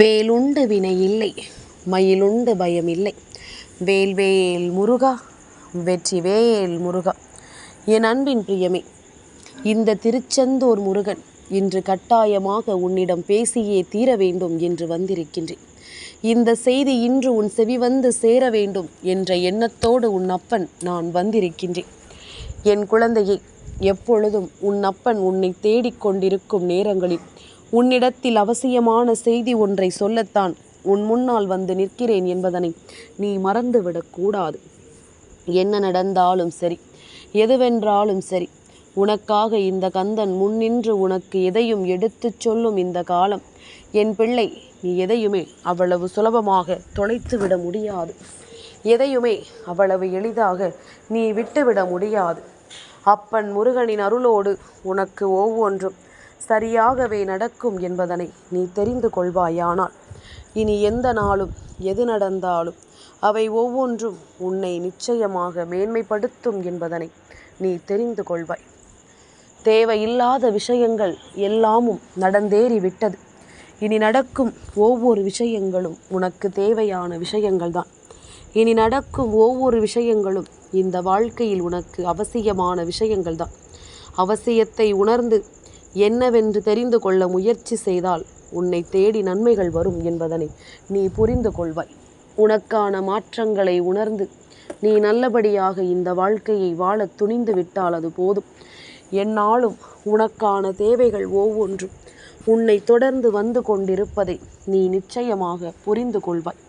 வேலுண்டு வினை இல்லை மயிலுண்டு பயம் இல்லை. வேல்வேல் முருகா வெற்றி வேல் முருகா. என் அன்பின் பிரியமே இந்த திருச்செந்தூர் முருகன் இன்று கட்டாயமாக உன்னிடம் பேசியே தீர வேண்டும் என்று வந்திருக்கின்றேன். இந்த செய்தி இன்று உன் செவி வந்து சேர வேண்டும் என்ற எண்ணத்தோடு உன் அப்பன் நான் வந்திருக்கின்றேன். என் குழந்தையை எப்பொழுதும் உன் அப்பன் உன்னை தேடிக்கொண்டிருக்கும் நேரங்களில் உன்னிடத்தில் அவசியமான செய்தி ஒன்றை சொல்லத்தான் உன் முன்னால் வந்து நிற்கிறேன் என்பதனை நீ மறந்துவிடக்கூடாது என்ன நடந்தாலும் சரி எதுவென்றாலும் சரி உனக்காக இந்த கந்தன் முன்னின்று உனக்கு எதையும் எடுத்துச் சொல்லும் இந்த காலம் என் பிள்ளை நீ எதையுமே அவ்வளவு சுலபமாக தொலைத்து விட முடியாது. எதையுமே அவ்வளவு எளிதாக நீ விட்டுவிட முடியாது. அப்பன் முருகனின் அருளோடு உனக்கு ஒவ்வொன்றும் சரியாகவே நடக்கும் என்பதனை நீ தெரிந்து கொள்வாயானால் இனி எந்த நாளும் எது நடந்தாலும் அவை ஒவ்வொன்றும் உன்னை நிச்சயமாக மேன்மைப்படுத்தும் என்பதனை நீ தெரிந்து கொள்வாய். தேவையில்லாத விஷயங்கள் எல்லாமும் நடந்தேறி விட்டது. இனி நடக்கும் ஒவ்வொரு விஷயங்களும் உனக்கு தேவையான விஷயங்கள்தான். இனி நடக்கும் ஒவ்வொரு விஷயங்களும் இந்த வாழ்க்கையில் உனக்கு அவசியமான விஷயங்கள்தான். அவசியத்தை உணர்ந்து என்னவென்று தெரிந்து கொள்ள முயற்சி செய்தால் உன்னை தேடி நன்மைகள் வரும் என்பதனை நீ புரிந்து கொள்வாய். உனக்கான மாற்றங்களை உணர்ந்து நீ நல்லபடியாக இந்த வாழ்க்கையை வாழ துணிந்து விட்டால் அது போதும். என்னாலும் உனக்கான தேவைகள் ஒவ்வொன்றும் உன்னை தொடர்ந்து வந்து கொண்டிருப்பதை நீ நிச்சயமாக புரிந்து கொள்வாய்.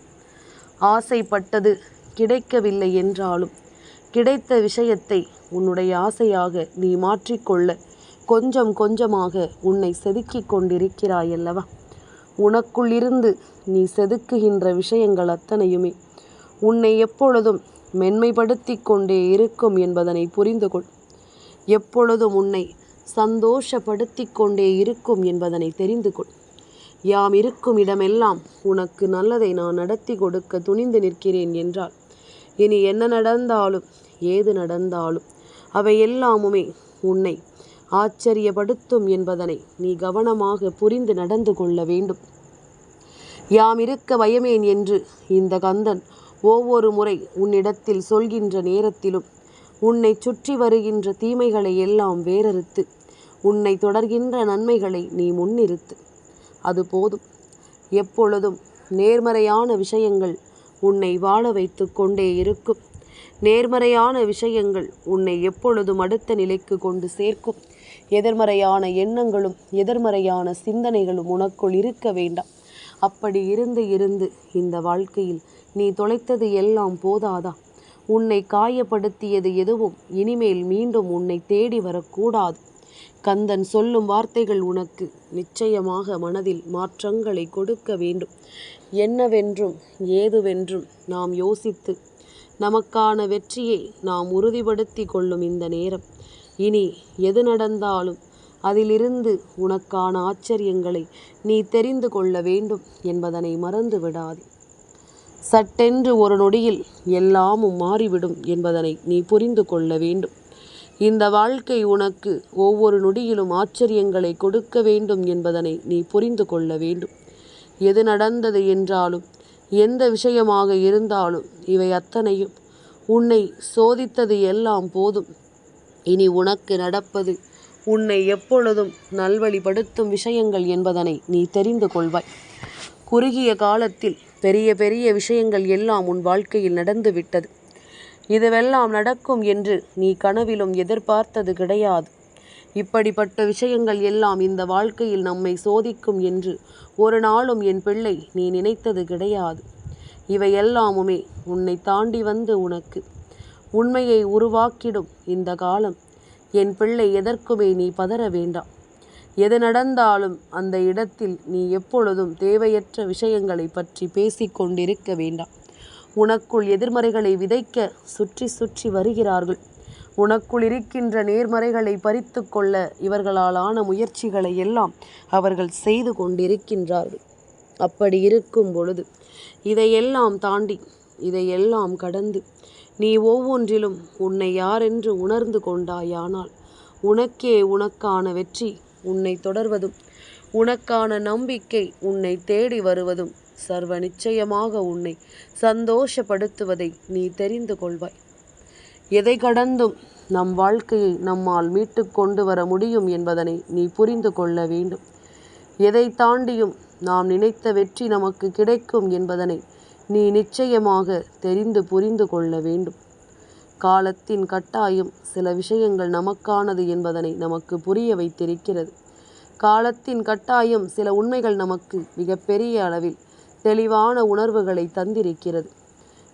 ஆசைப்பட்டது கிடைக்கவில்லை என்றாலும் கிடைத்த விஷயத்தை உன்னுடைய ஆசையாக நீ மாற்றிக்கொள்ள கொஞ்சம் கொஞ்சமாக உன்னை செதுக்கிக் கொண்டிருக்கிறாயல்லவா உனக்குள்ளிருந்து நீ செதுக்குகின்ற விஷயங்கள் அத்தனையுமே உன்னை எப்பொழுதும் மென்மைப்படுத்தி கொண்டே இருக்கும் என்பதனை புரிந்து கொள். எப்பொழுதும் உன்னை சந்தோஷப்படுத்தி கொண்டே இருக்கும் என்பதனை தெரிந்து கொள். யாம் இருக்கும் இடமெல்லாம் உனக்கு நல்லதை நான் நடத்தி கொடுக்க துணிந்து நிற்கிறேன் என்றால் இனி என்ன நடந்தாலும் ஏது நடந்தாலும் அவை எல்லாமுமே உன்னை ஆச்சரியப்படுத்தும் என்பதனை நீ கவனமாக புரிந்து நடந்து கொள்ள வேண்டும். யாம் இருக்க பயமேன் என்று இந்த கந்தன் ஒவ்வொரு முறை உன்னிடத்தில் சொல்கின்ற நேரத்திலும் உன்னை சுற்றி வருகின்ற தீமைகளை எல்லாம் வேறறுத்து உன்னை தொடர்கின்ற நன்மைகளை நீ முன்னிறுத்து. அது போதும். எப்பொழுதும் நேர்மறையான விஷயங்கள் உன்னை வாழ வைத்து கொண்டே இருக்கும். நேர்மறையான விஷயங்கள் உன்னை எப்பொழுதும் அடுத்த நிலைக்கு கொண்டு சேர்க்கும். எதிர்மறையான எண்ணங்களும் எதிர்மறையான சிந்தனைகளும் உனக்குள் இருக்க வேண்டாம். அப்படி இருந்து இருந்து இந்த வாழ்க்கையில் நீ தொலைத்தது எல்லாம் போதாதா? உன்னை காயப்படுத்தியது எதுவும் இனிமேல் மீண்டும் உன்னை தேடி வரக்கூடாது. கந்தன் சொல்லும் வார்த்தைகள் உனக்கு நிச்சயமாக மனதில் மாற்றங்களை கொடுக்க வேண்டும். என்னவென்றும் ஏதுவென்றும் நாம் யோசித்து நமக்கான வெற்றியை நாம் உறுதிப்படுத்தி கொள்ளும் இந்த நேரம். இனி எது நடந்தாலும் அதிலிருந்து உனக்கான ஆச்சரியங்களை நீ தெரிந்து கொள்ள வேண்டும் என்பதனை மறந்து விடாதே. சட்டென்று ஒரு நொடியில் எல்லாமும் மாறிவிடும் என்பதனை நீ புரிந்து கொள்ள வேண்டும். இந்த வாழ்க்கை உனக்கு ஒவ்வொரு நொடியிலும் ஆச்சரியங்களை கொடுக்க வேண்டும் என்பதனை நீ புரிந்து கொள்ள வேண்டும். எது நடந்தது என்றாலும் எந்த விஷயமாக இருந்தாலும் இவை அத்தனையும் உன்னை சோதித்தது எல்லாம் போதும். இனி உனக்கு நடப்பது உன்னை எப்பொழுதும் நல்வழிப்படுத்தும் விஷயங்கள் என்பதனை நீ தெரிந்து கொள்வாய். குறுகிய காலத்தில் பெரிய பெரிய விஷயங்கள் எல்லாம் உன் வாழ்க்கையில் நடந்து விட்டது. இதுவெல்லாம் நடக்கும் என்று நீ கனவிலும் எதிர்பார்த்தது கிடையாது. இப்படிப்பட்ட விஷயங்கள் எல்லாம் இந்த வாழ்க்கையில் நம்மை சோதிக்கும் என்று ஒரு நாளும் என் பிள்ளை நீ நினைத்தது கிடையாது. இவை எல்லாமுமே உன்னை தாண்டி வந்து உனக்கு உண்மையை உருவாக்கிடும் இந்த காலம். என் பிள்ளை எதற்குமே நீ பதற வேண்டாம் எது நடந்தாலும் அந்த இடத்தில் நீ எப்பொழுதும் தேவையற்ற விஷயங்களை பற்றி பேசிக்கொண்டிருக்க வேண்டாம் உனக்குள் எதிர்மறைகளை விதைக்க சுற்றி சுற்றி வருகிறார்கள். உனக்குள் இருக்கின்ற நேர்மறைகளை பறித்து கொள்ள இவர்களாலான முயற்சிகளை எல்லாம் அவர்கள் செய்து கொண்டிருக்கின்றார்கள். அப்படி இருக்கும் பொழுது இதையெல்லாம் தாண்டி இதையெல்லாம் கடந்து நீ ஒவ்வொன்றிலும் உன்னை யாரென்று உணர்ந்து கொண்டாயானால் உனக்கே உனக்கான வெற்றி உன்னை தொடர்வதும் உனக்கான நம்பிக்கை உன்னை தேடி வருவதும் சர்வ நிச்சயமாக உன்னை சந்தோஷப்படுத்துவதை நீ தெரிந்து கொள்வாய். எதை கடந்தும் நம் வாழ்க்கையை நம்மால் மீட்டு கொண்டு வர முடியும் என்பதனை நீ புரிந்து கொள்ள வேண்டும். எதை தாண்டியும் நாம் நினைத்த வெற்றி நமக்கு கிடைக்கும் என்பதனை நீ நிச்சயமாக தெரிந்து புரிந்து கொள்ள வேண்டும். காலத்தின் கட்டாயம் சில விஷயங்கள் நமக்கானது என்பதனை நமக்கு புரிய வைத்திருக்கிறது. காலத்தின் கட்டாயம் சில உண்மைகள் நமக்கு மிகப்பெரிய அளவில் தெளிவான உணர்வுகளை தந்திருக்கிறது.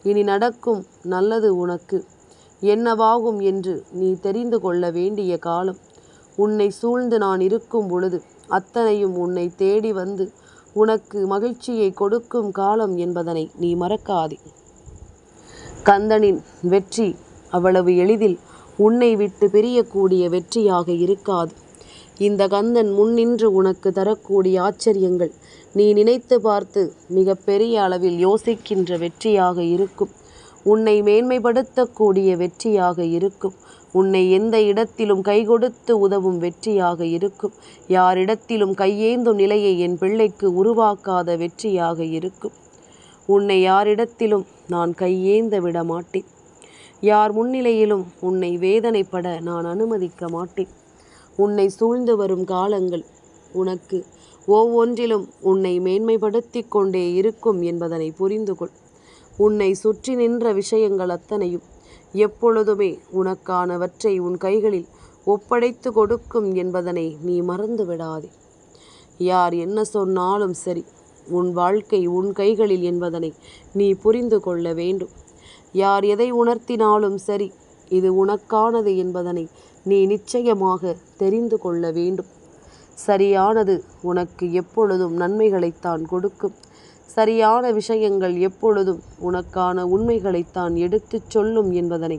இனி நடக்கும் நல்லது உனக்கு. என்னவாகும் என்று நீ தெரிந்து கொள்ள வேண்டிய காலம். உன்னை சூழ்ந்து நான் இருக்கும் பொழுது அத்தனையும் உன்னை தேடி வந்து உனக்கு மகிழ்ச்சியை கொடுக்கும் காலம் என்பதனை நீ மறக்காதே. கந்தனின் வெற்றி அவ்வளவு எளிதில் உன்னை விட்டு பிரியக்கூடிய வெற்றியாக இருக்காது. இந்த கந்தன் முன்னின்று உனக்கு தரக்கூடிய ஆச்சரியங்கள் நீ நினைத்து பார்த்து மிக பெரிய அளவில் யோசிக்கின்ற வெற்றியாக இருக்கும். உன்னை மேன்மைப்படுத்தக்கூடிய வெற்றியாக இருக்கும். உன்னை எந்த இடத்திலும் கைகொடுத்து உதவும் வெற்றியாக இருக்கும். யாரிடத்திலும் கையேந்தும் நிலையை என் பிள்ளைக்கு உருவாக்காத வெற்றியாக இருக்கும். உன்னை யாரிடத்திலும் நான் கையேந்த விட மாட்டேன் யார் முன்னிலையிலும் உன்னை வேதனைப்பட நான் அனுமதிக்க மாட்டேன். உன்னை சூழ்ந்து வரும் காலங்கள் உனக்கு ஒவ்வொன்றிலும் உன்னை மேன்மைப்படுத்தி கொண்டே இருக்கும் என்பதனை புரிந்து கொள் உன்னை சுற்றி நின்ற விஷயங்கள் அத்தனையும் எப்பொழுதுமே உனக்கானவற்றை உன் கைகளில் ஒப்படைத்து கொடுக்கும் என்பதனை நீ மறந்து விடாதே யார் என்ன சொன்னாலும் சரி உன் வாழ்க்கை உன் கைகளில் என்பதனை நீ புரிந்து கொள்ள வேண்டும். யார் எதை உணர்த்தினாலும் சரி இது உனக்கானது என்பதனை நீ நிச்சயமாக தெரிந்து கொள்ள வேண்டும். சரியானது உனக்கு எப்பொழுதும் நன்மைகளைத்தான் கொடுக்கும். சரியான விஷயங்கள் எப்பொழுதும் உனக்கான உண்மைகளைத்தான் எடுத்துச் சொல்லும் என்பதனை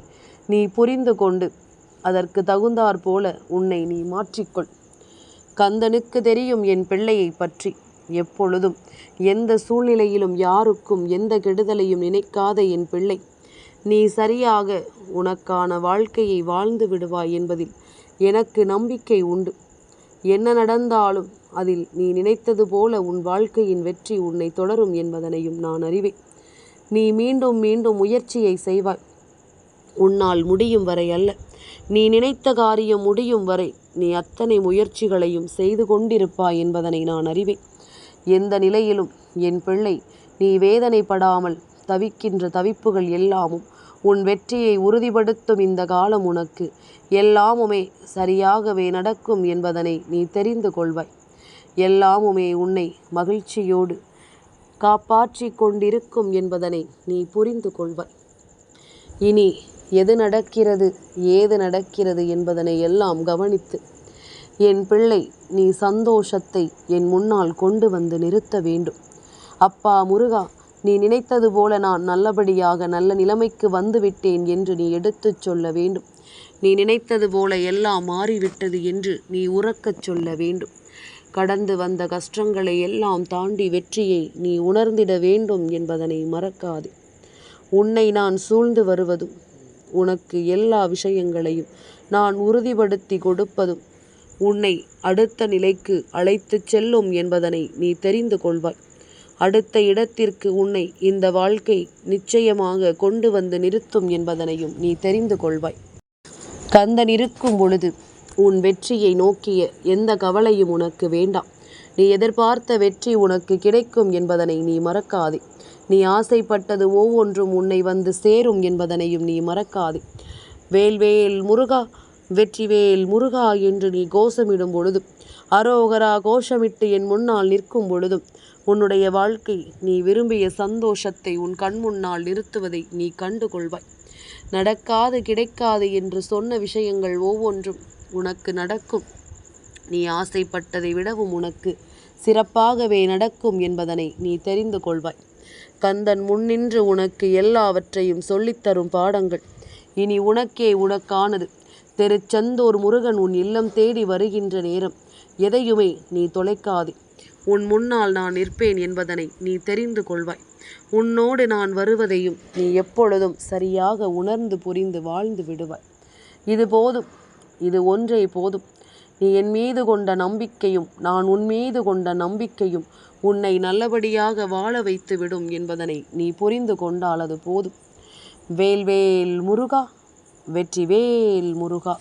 நீ புரிந்து கொண்டு அதற்கு தகுந்தாற் போல உன்னை நீ மாற்றிக்கொள். கந்தனுக்கு தெரியும் என் பிள்ளையை பற்றி. எப்பொழுதும் எந்த சூழ்நிலையிலும் யாருக்கும் எந்த கெடுதலையும் நினைக்காத என் பிள்ளை. நீ சரியாக உனக்கான வாழ்க்கையை வாழ்ந்து விடுவாய் என்பதில் எனக்கு நம்பிக்கை உண்டு. என்ன நடந்தாலும் அதில் நீ நினைத்தது போல உன் வாழ்க்கையின் வெற்றி உன்னை தொடரும் என்பதனையும் நான் அறிவேன். நீ மீண்டும் மீண்டும் முயற்சியை செய்வாய். உன்னால் முடியும் வரை அல்ல. நீ நினைத்த காரியம் முடியும் வரை நீ அத்தனை முயற்சிகளையும் செய்து கொண்டிருப்பாய் என்பதனை நான் அறிவேன். எந்த நிலையிலும் என் பிள்ளை நீ வேதனைப்படாமல் தவிக்கின்ற தவிப்புகள் எல்லாமும் உன் வெற்றியை உறுதிப்படுத்தும் இந்த காலம் உனக்கு. எல்லாமுமே சரியாகவே நடக்கும் என்பதனை நீ தெரிந்து கொள்வாய். எல்லாமுமே உன்னை மகிழ்ச்சியோடு காப்பாற்றி கொண்டிருக்கும் என்பதனை நீ புரிந்து கொள்வாய். இனி எது நடக்கிறது ஏது நடக்கிறது என்பதனை எல்லாம் கவனித்து என் பிள்ளை நீ சந்தோஷத்தை என் முன்னால் கொண்டு வந்து நிறுத்த வேண்டும். அப்பா முருகா நீ நினைத்தது போல நான் நல்லபடியாக நல்ல நிலைமைக்கு வந்துவிட்டேன் என்று நீ எடுத்துச் சொல்ல வேண்டும். நீ நினைத்தது போல எல்லாம் மாறிவிட்டது என்று நீ உறக்கச் சொல்ல வேண்டும். கடந்து வந்த கஷ்டங்களை எல்லாம் தாண்டி வெற்றியை நீ உணர்ந்திட வேண்டும் என்பதனை மறக்காது. உன்னை நான் சூழ்ந்து வருவதும் உனக்கு எல்லா விஷயங்களையும் நான் உறுதிப்படுத்தி கொடுப்பதும் உன்னை அடுத்த நிலைக்கு அழைத்துச் செல்லும் என்பதனை நீ தெரிந்து கொள்வாய். அடுத்த இடத்திற்கு உன்னை இந்த வாழ்க்கை நிச்சயமாக கொண்டு வந்து நிறுத்தும் என்பதனையும் நீ தெரிந்து கொள்வாய். கந்தன் இருக்கும் பொழுது உன் வெற்றியை நோக்கிய எந்த கவலையும் உனக்கு வேண்டாம். நீ எதிர்பார்த்த வெற்றி உனக்கு கிடைக்கும் என்பதனை நீ மறக்காதே. நீ ஆசைப்பட்டது ஒவ்வொன்றும் உன்னை வந்து சேரும் என்பதனையும் நீ மறக்காதே. வேல்வேல் முருகா வெற்றிவேல் முருகா என்று நீ கோஷமிடும் பொழுதும் அரோகரா கோஷமிட்டு என் முன்னால் நிற்கும் பொழுதும் உன்னுடைய வாழ்க்கை நீ விரும்பிய சந்தோஷத்தை உன் கண் முன்னால் நிறுத்துவதை நீ கண்டு கொள்வாய் நடக்காது கிடைக்காது என்று சொன்ன விஷயங்கள் ஒவ்வொன்றும் உனக்கு நடக்கும். நீ ஆசைப்பட்டதை விடவும் உனக்கு சிறப்பாகவே நடக்கும் என்பதனை நீ தெரிந்து கொள்வாய். கந்தன் முன்னின்று உனக்கு எல்லாவற்றையும் சொல்லித்தரும் பாடங்கள். இனி உனக்கே உனக்கானது. திருச்செந்தூர் முருகன் உன் இல்லம் தேடி வருகின்ற நேரம். எதையுமே நீ தொலைக்காதே. உன் முன்னால் நான் நிற்பேன் என்பதனை நீ தெரிந்து கொள்வாய். உன்னோடு நான் வருவதையும் நீ எப்பொழுதும் சரியாக உணர்ந்து புரிந்து வாழ்ந்து விடுவாய். இது போதும் இது ஒன்றே போதும். நீ என் மீது கொண்ட நம்பிக்கையும் நான் உன் மீது கொண்ட நம்பிக்கையும் உன்னை நல்லபடியாக வாழ வைத்து விடும் என்பதனை நீ புரிந்து கொண்டால் அது போதும். வேல்வேல் முருகா வெற்றி வேல் முருகா.